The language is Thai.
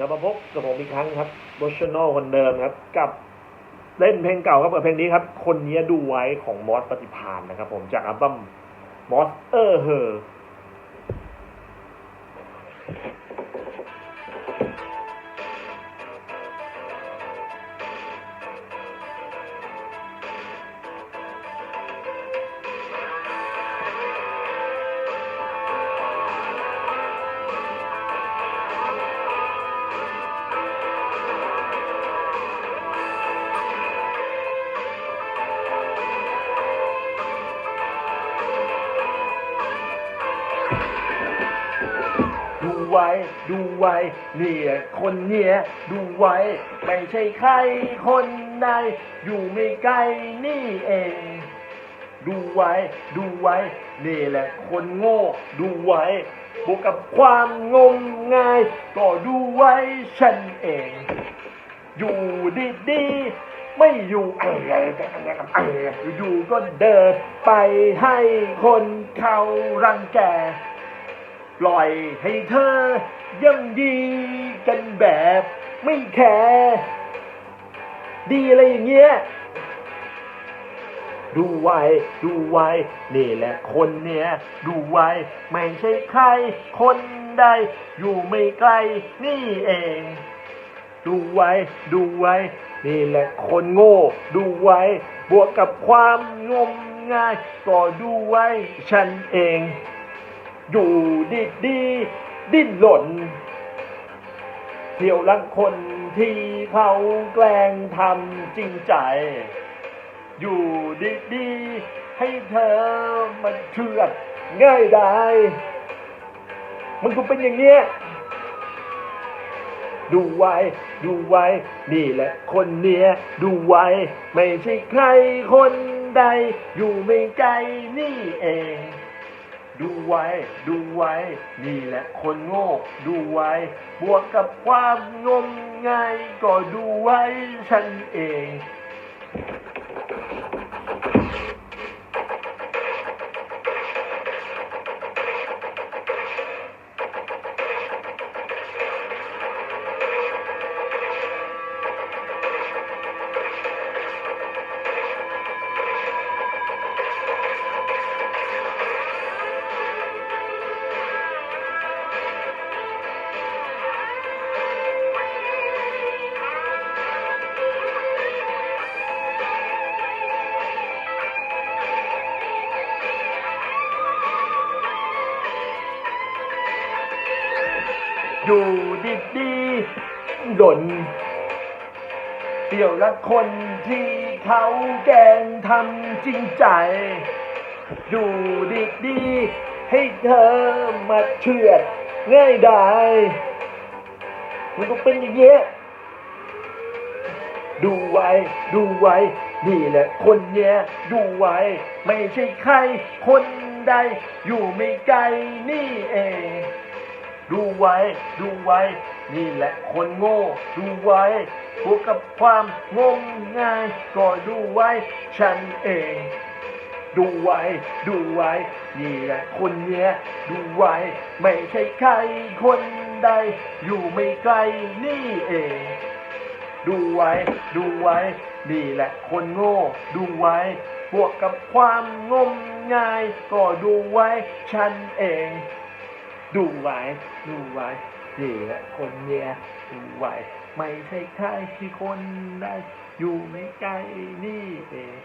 จะมาพบกับผมอีกครั้งครับโบชโนคนเดิมครับ กับเล่นเพลงเก่าครับกับเพลงนี้ครับ คนนี้ดูไว้ของมอสปฏิพานนะครับผมจากอัลบั้มมอสเออเฮอ ไว้ ดูไว้ เนี่ยคนเนี้ยดูไว้ ไม่ใช่ใครคนใดอยู่ไม่ไกลนี่เอง ดูไว้ ดูไว้ นี่แหละ คนโง่ ดูไว้ บวกกับความงมงาย ก็ดูไว้ฉันเอง อยู่ดีๆไม่อยู่เอ้ยเอ้ยเอ้ยเอ้ยเอ้ยอยู่ๆก็เดินไปให้คนเขารังแก ปล่อยให้เธอย่ำยีกันแบบ ไม่แคร์ดีอะไรอย่างเงี้ยดูไว้ ดูไว้ นี่แหละคนเนี้ยดูไว้ ไม่ใช่ใคร คนใด อยู่ไม่ไกล นี่เอง ดูไว้ ดูไว้ นี่แหละคนโง่ ดูไว้ บวกกับความงมงาย ก็ดูไว้ ฉันเอง อยู่ดีดีดิ้นหล่นเที่ยวรักคนที่เขาแกล้งทำจริงใจ อยู่ดีดีให้เธอมาเชื่อง่ายได้มันก็เป็นอย่างเนี้ยดูไว้ ดูไว้ นี่แหละคนเนี้ย ดูไว้ ไม่ใช่ใครคนใด อยู่ไม่ไกลนี่เอง ดูไว้ ดูไว้ นี่แหละคนโง่ ดูไว้ บวกกับความงมงายก็ดูไว้ฉันเอง อยู่ดีดีหล่นเดี่ยวละคนที่เขาแกงทำจริงใจ อยู่ดีดีให้เธอมาเชือดง่ายได้มันก็เป็นอย่างเงี้ยดูไว้ ดูไว้ นี่แหละ คนเนี้ย ดูไว้ ไม่ใช่ใคร คนใด อยู่ไม่ไกลนี่เอง ดูไว้ ดูไว้ นี่แหละคนโง่ ดูไว้บวกกับความงมงายก็ดูไว้ ฉันเอง ดูไว้ ดูไว้ นี่แหละคนเนี้ย ดูไว้ ไม่ใช่ใครคนใด อยู่ไม่ไกลนี่เอง ดูไว้ ดูไว้ นี่แหละคนโง่ ดูไว้บวกกับความงมงาย ก็ดูไว้ ฉันเอง ดูไว้ดูไว้นี่คนเนี้ยดูไว้ไม่ใช่ใครที่คนใดอยู่ไม่ไกลนี่เอง